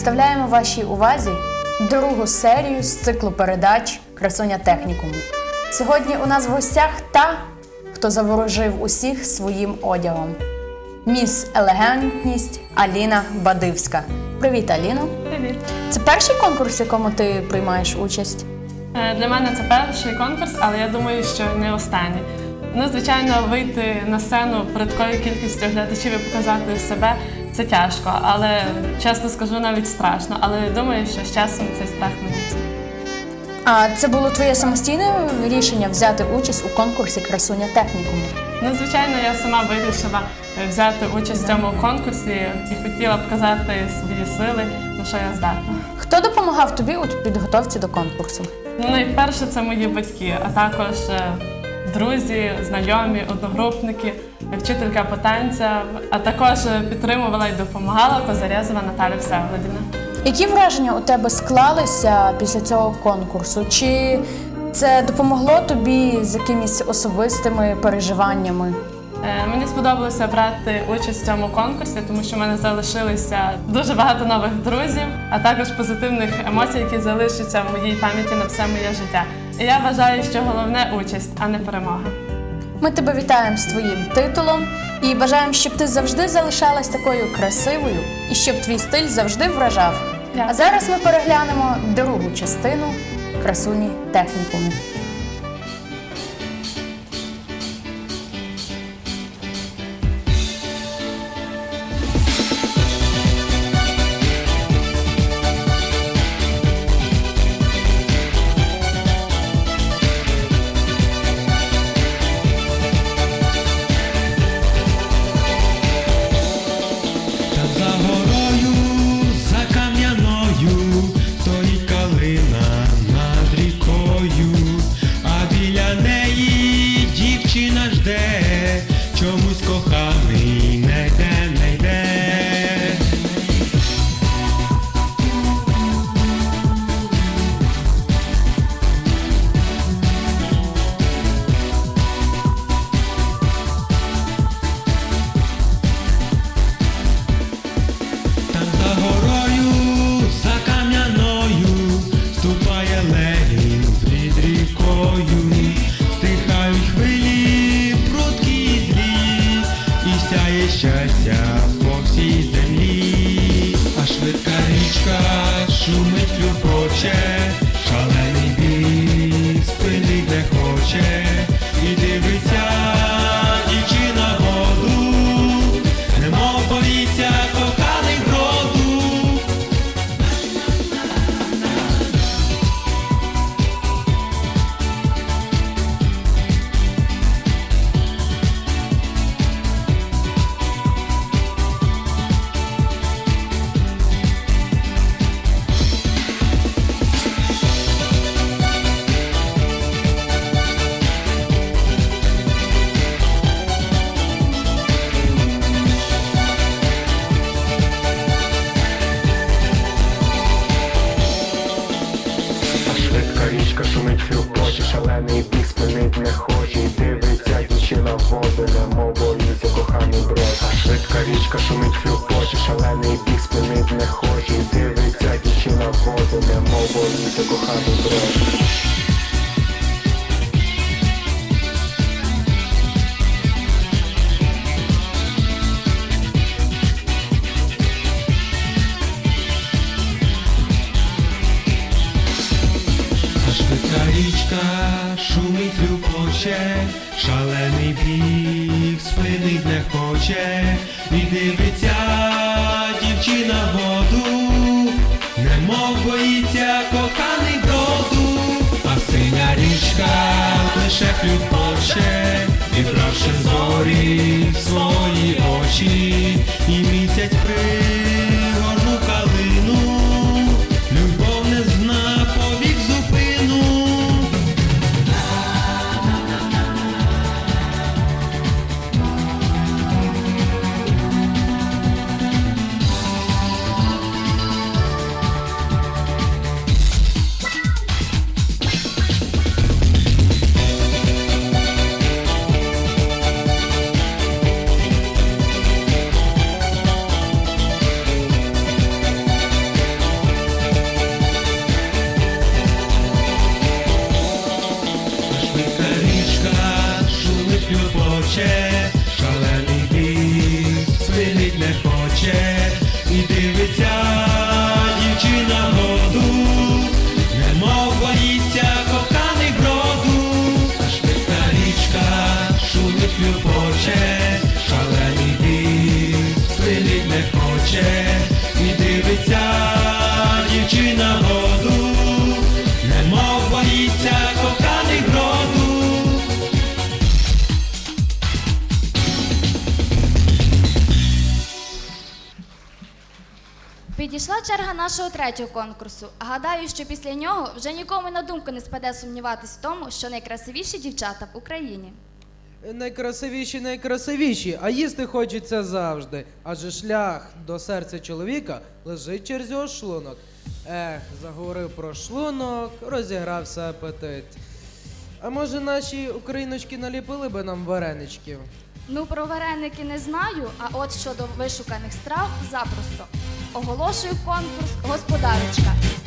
представляємо вашій увазі другу серію з циклу передач Красуня технікуму. Сьогодні у нас в гостях та, хто заворожив усіх своїм одягом. Міс Елегантність Аліна Бадивська. Привіт, Аліно! Привіт. Це перший конкурс, в якому ти приймаєш участь? Е, Для мене це перший конкурс, але я думаю, що не останній. Ну, звичайно, вийти на сцену перед такою кількістю глядачів і показати себе це тяжко, але чесно скажу, навіть страшно. Але думаю, що з часом цей страх минеться. А це було твоє самостійне рішення взяти участь у конкурсі Красуня технікуму. Ну, звичайно, я сама вирішила е, взяти участь в цьому конкурсі і хотіла показати свої сили, на що я здатна. Хто допомагав тобі у підготовці до конкурсу? Ну, найперше це мої батьки, а також е, друзі, знайомі, одногрупники, вчителька по танцям, а також підтримувала і допомагала Козарєзова Наталя Всеволодівна. Які враження у тебе склалися після цього конкурсу? Чи це допомогло тобі з якимись особистими переживаннями? Е, Мені сподобалося брати участь в цьому конкурсі, тому що в мене залишилося дуже багато нових друзів, а також позитивних емоцій, які залишаться в моїй пам'яті на все моє життя. Я вважаю, що головне участь, а не перемога. Ми тебе вітаємо з твоїм титулом і бажаємо, щоб ти завжди залишалась такою красивою і щоб твій стиль завжди вражав. Дякую. А зараз ми переглянемо другу частину красуні технікуму. Любоче, шалений біг спинить не хоче, і дивиться дівчина воду, немов боїться коханий броду, а синя річка лише хлюпоче, відбравши зорі в свої очі, і місяць пригорну нашого третього конкурсу. Гадаю, що після нього вже нікому на думку не спаде сумніватись в тому, що найкрасивіші дівчата в Україні. Найкрасивіші, найкрасивіші, а їсти хочеться завжди. Адже шлях до серця чоловіка лежить через його шлунок. Ех, заговорив про шлунок, розігрався апетит. А може наші україночки наліпили би нам вареничків? Ну, про вареники не знаю, а от щодо вишуканих страв запросто. Оголошую конкурс господарочка.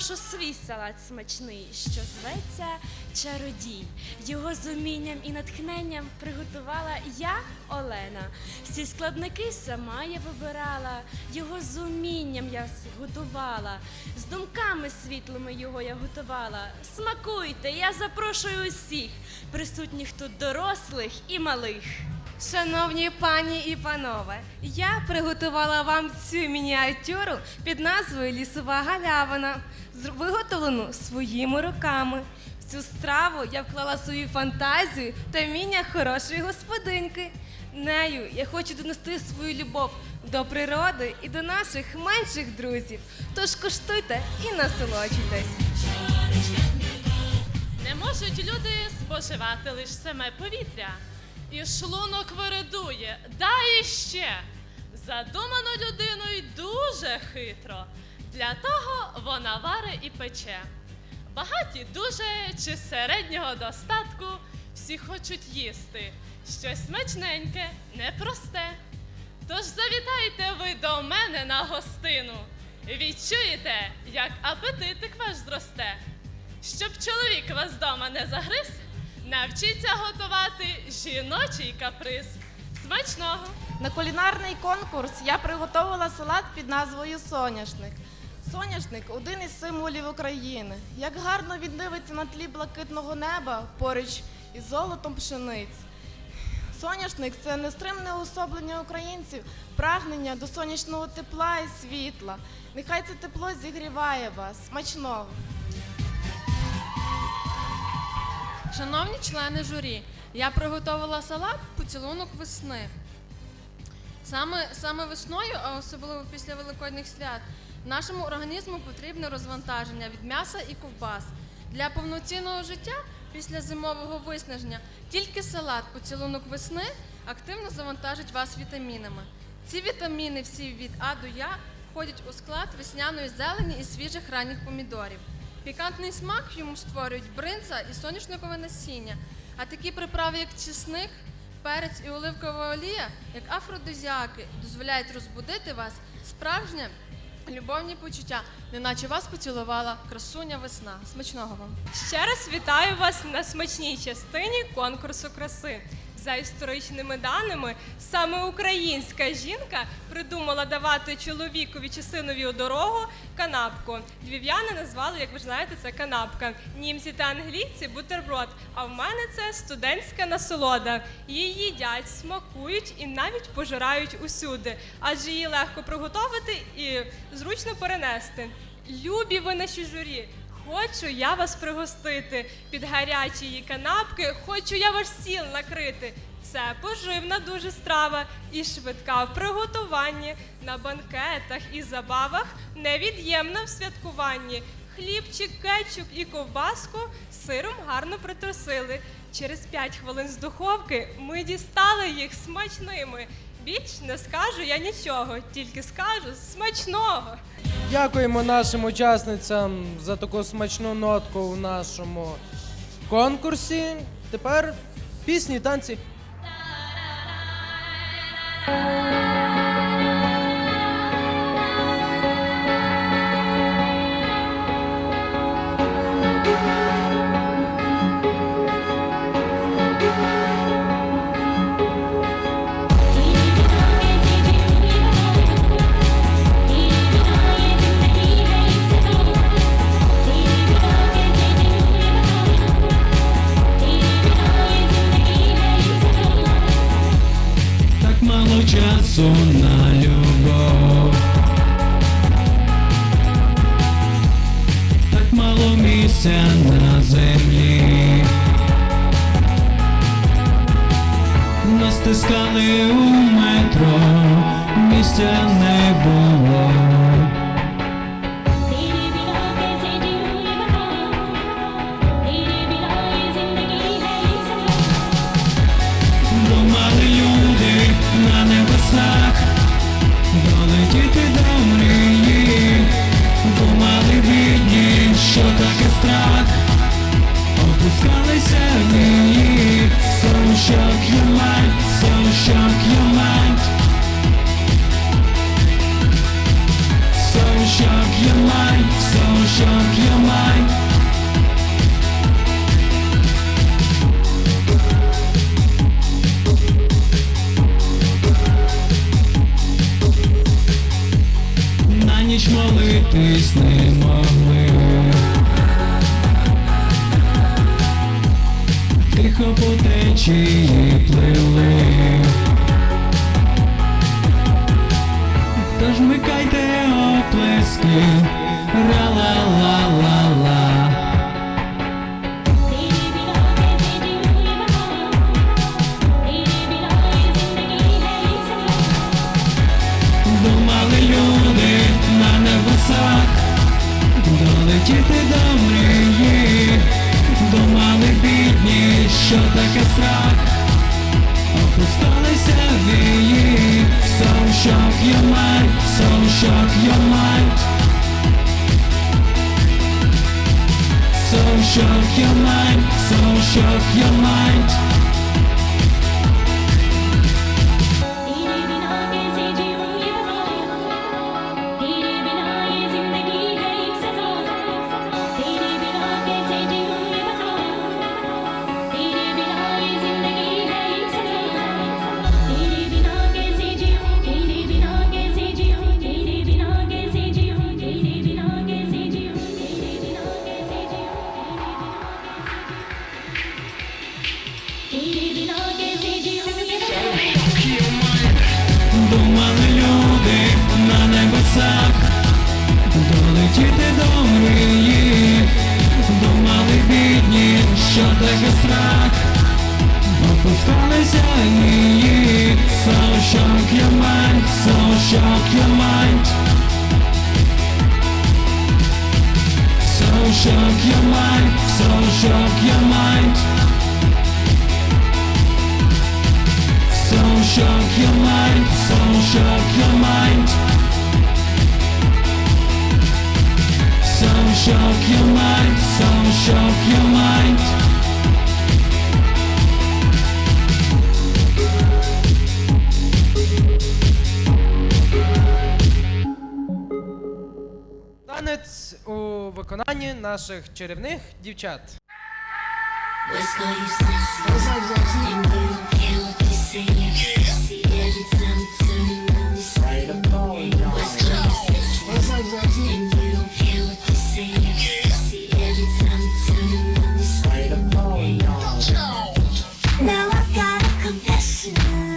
Я свій салат смачний, що зветься чародій. Його з умінням і натхненням приготувала я, Олена. Всі складники сама я вибирала, його з умінням я готувала, з думками світлими його я готувала. Смакуйте, я запрошую усіх, присутніх тут дорослих і малих. Шановні пані і панове, я приготувала вам цю мініатюру під назвою Лісова галявина, виготовлену своїми руками. В цю страву я вклала свою фантазію та вміння хорошої господинки. Нею я хочу донести свою любов до природи і до наших менших друзів. Тож куштуйте і насолоджуйтесь. Не можуть люди споживати лише саме повітря. І шлунок виридує, дай іще. Задумано людиною дуже хитро. Для того вона вари і пече. Багаті дуже чи середнього достатку всі хочуть їсти. щось смачненьке, непросте. Тож завітайте ви до мене на гостину. Відчуєте, як апетитик ваш зросте. Щоб чоловік вас дома не загриз, навчіться готувати жіночий каприз. Смачного! На кулінарний конкурс я приготувала салат під назвою Соняшник. Соняшник один із символів України. Як гарно він дивиться на тлі блакитного неба поруч із золотом пшениць. Соняшник це нестримне уособлення українців, прагнення до сонячного тепла і світла. Нехай це тепло зігріває вас. Смачного! Шановні члени журі, я приготувала салат поцілунок весни. Саме, саме весною, а особливо після великодних свят, нашому організму потрібне розвантаження від м'яса і ковбас. Для повноцінного життя після зимового виснаження тільки салат поцілунок весни активно завантажить вас вітамінами. Ці вітаміни всі від А до Я входять у склад весняної зелені і свіжих ранніх помідорів. Пікантний смак йому створюють бринза і соняшникове насіння, а такі приправи, як чесник, перець і оливкова олія, як афродизіаки, дозволяють розбудити вас справжнє любовні почуття, неначе вас поцілувала красуня весна. Смачного вам! Ще раз вітаю вас на смачній частині конкурсу краси. За історичними даними, саме українська жінка придумала давати чоловікові чи синові у дорогу канапку. Львів'яни назвали, як ви знаєте, це канапка. Німці та англійці бутерброд. А в мене це студентська насолода. Її їдять, смакують і навіть пожирають усюди, адже її легко приготувати і зручно перенести. Любі ви наші журі. Хочу я вас пригостити під гарячі її канапки, хочу я ваш стіл накрити. Це поживна дуже страва і швидка в приготуванні на банкетах і забавах, невід'ємна в святкуванні. Хлібчик, кетчуп і ковбаску сиром гарно притрусили. Через 5 хвилин з духовки ми дістали їх смачними. Більш не скажу я нічого, тільки скажу смачного. Дякуємо нашим учасницям за таку смачну нотку в нашому конкурсі. Тепер пісні, танці. По течії плили. Тож микайте оплески, ра-ла-ла-ла-ла. Що таке страх, опускалися вії, so shock your mind, so shock your mind. Долетіти до мрії, думали бідні, що таке страх, опускалися її, so shock your mind, so shock your mind. So shock your mind, so shock your mind. So shock your mind, so shock your mind. shock your mind, some shock your mind. Танець у виконанні наших чарівних дівчат. Right Now I've got a confession.